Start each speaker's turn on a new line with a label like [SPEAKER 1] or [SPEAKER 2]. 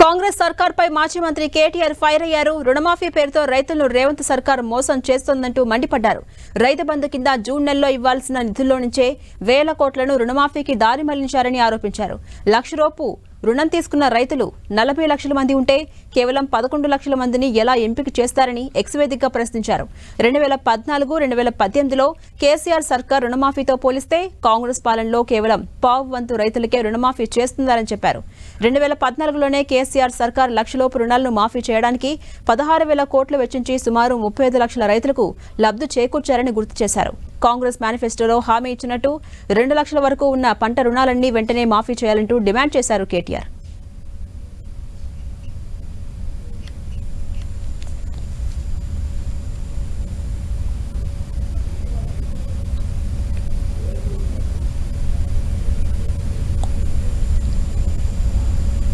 [SPEAKER 1] కాంగ్రెస్ సర్కార్పై మాజీ మంత్రి కేటీఆర్ ఫైర్ అయ్యారు. రుణమాఫీ పేరుతో రైతులను రేవంత్ సర్కార్ మోసం చేస్తోందంటూ మండిపడ్డారు. రైతు బంధు కింద జూన్ నెలలో ఇవ్వాల్సిన నిధుల్లో నుంచే వేల కోట్లను రుణమాఫీకి దారి మళ్ళించారని ఆరోపించారు. లక్ష రూపు రుణం తీసుకున్న రైతులు నలభై లక్షల మంది ఉంటే కేవలం పదకొండు లక్షల మందిని ఎలా ఎంపిక చేస్తారని ఎక్స్వేదికగా ప్రశ్నించారు. రెండు వేల పద్నాలుగు రెండు వేల పద్దెనిమిదిలో కేసీఆర్ సర్కార్ రుణమాఫీతో పోలిస్తే కాంగ్రెస్ పాలనలో కేవలం పావు వంతు రైతులకే రుణమాఫీ చేస్తుందని చెప్పారు. రెండు వేల పద్నాలుగులోనే కేసీఆర్ సర్కార్ లక్షలోపు రుణాలను మాఫీ చేయడానికి పదహారు వేల కోట్లు వెచ్చించి సుమారు ముప్పై ఐదు లక్షల రైతులకు లబ్ధి చేకూర్చారని గుర్తు చేశారు. కాంగ్రెస్ మేనిఫెస్టోలో హామీ ఇచ్చినట్టు రెండు లక్షల వరకు ఉన్న పంట రుణాలన్నీ వెంటనే మాఫీ చేయాలంటూ డిమాండ్ చేశారు కేటీఆర్.